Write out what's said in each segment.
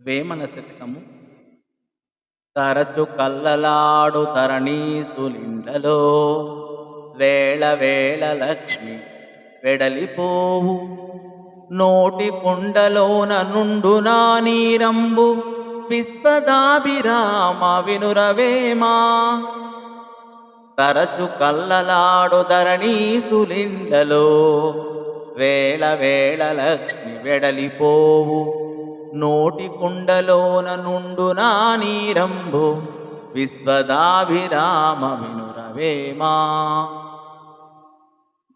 వేమన శతకము తరచు కల్లలాడు తరణీసులిండలో వేళ వేళ లక్ష్మి వెడలిపోవు. నోటి కుండలోన నుండు నా నీరంబు విశ్వదాభిరామ వినురవేమా. తరచు కల్లలాడు ధరణీసులిండలో వేళ వేళ లక్ష్మి వెడలిపోవు. నోటి కుండలోన నుండు నా నీరంబు విశ్వదాభిరామ వినురవేమా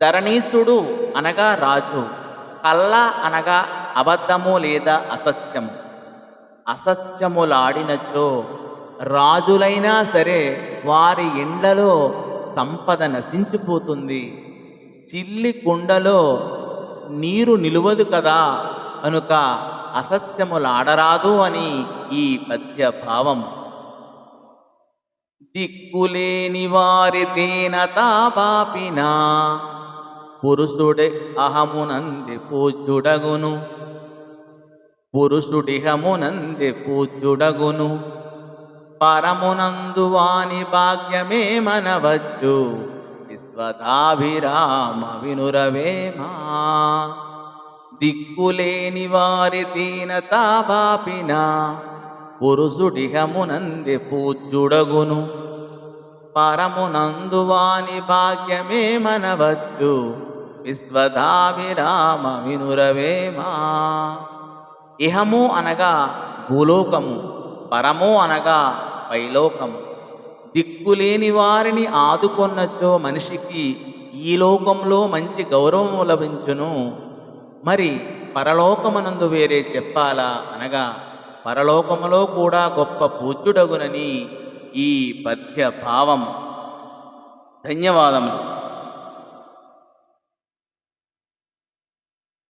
ధరణీసుడు అనగా రాజు కళ్ళ అనగా అబద్ధము లేదా అసత్యము. అసత్యములాడినచో రాజులైనా సరే వారి ఇండ్లలో సంపద నశించిపోతుంది. చిల్లి కుండలో నీరు నిలువదు కదా. కనుక అసత్యములాడరాదు అని ఈ పద్య భావం దిక్కులేని వారి దీనతాపాపినా పురుషుడే అహమునంది పూజ్యుడగును. పురుషుడిహమునంది పూజ్యుడగును. పరమునందు వాని భాగ్యమే మనవచ్చు విశ్వదాభిరామ వినురవేమా. దిక్కులేని వారి దీనతాపాపిన పురుషుడిహమునంది పూజ్యుడగును. పరమునందు వాని భాగ్యమే మనవచ్చు విశ్వదాభిరామ వినురవేమా. ఇహము అనగా భూలోకము పరము అనగా పైలోకము. దిక్కులేని వారిని ఆదుకొన్నచో మనిషికి ఈ లోకంలో మంచి గౌరవం లభించును. మరి పరలోకమునందు వేరే చెప్పాలా అనగా పరలోకములో కూడా గొప్ప పూజ్యుడగునని ఈ పద్య భావం ధన్యవాదములు.